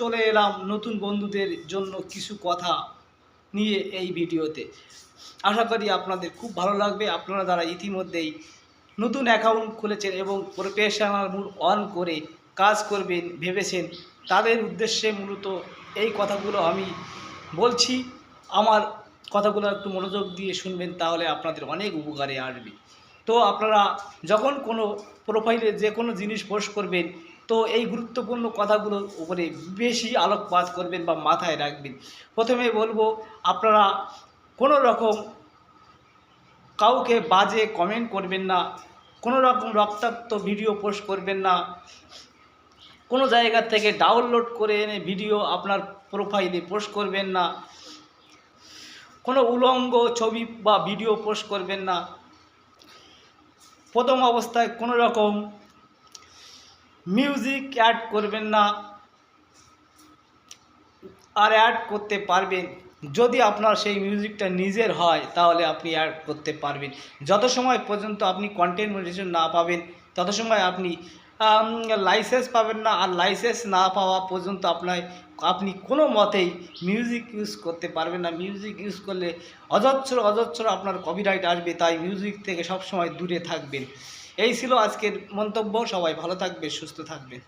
চলে এলাম নতুন বন্ধুদের জন্য কিছু কথা নিয়ে এই ভিডিওতে। আশা করি আপনাদের খুব ভালো লাগবে। আপনারা যারা ইতিমধ্যেই নতুন অ্যাকাউন্ট খুলেছেন এবং প্রফেশনাল মুড অন করে কাজ করবেন, ভেবেছেন, তাদের উদ্দেশ্যে মূলত এই কথাগুলো আমি বলছি। আমার কথাগুলো একটু মনোযোগ দিয়ে শুনবেন, তাহলে আপনাদের অনেক উপকারে আসবে। তো আপনারা যখন কোনো প্রোফাইলে যে কোনো জিনিস পোস্ট করবেন তো এই গুরুত্বপূর্ণ কথাগুলোর উপরে বেশি আলোকপাত করবেন বা মাথায় রাখবেন। প্রথমে বলব, আপনারা কোনো রকম কাউকে বাজে কমেন্ট করবেন না কোনো রকম রক্তাক্ত ভিডিও পোস্ট করবেন না, কোনো জায়গা থেকে ডাউনলোড করে এনে ভিডিও আপনার প্রোফাইলে পোস্ট করবেন না, কোনো উলঙ্গ ছবি বা ভিডিও পোস্ট করবেন না। প্রথম অবস্থায় কোনো রকম মিউজিক অ্যাড করবেন না, আর অ্যাড করতে পারবেন। যদি আপনার সেই মিউজিকটা নিজের হয়, তাহলে আপনি অ্যাড করতে পারবেন। যত সময় পর্যন্ত আপনি কন্টেন্ট মনিটাইজেশন না পাবেন, তত সময় আপনি লাইসেন্স পাবেন না, আর লাইসেন্স না পাওয়া পর্যন্ত আপনার, আপনি কোনো মতেই মিউজিক ইউজ করতে পারবেন না। মিউজিক ইউজ করলে অজস্র অজস্র আপনার কপিরাইট আসবে, তাই মিউজিক থেকে সবসময় দূরে থাকবেন। এই ছিল আজকের মন্তব্য। সবাই ভালো থাকবে সুস্থ থাকবেন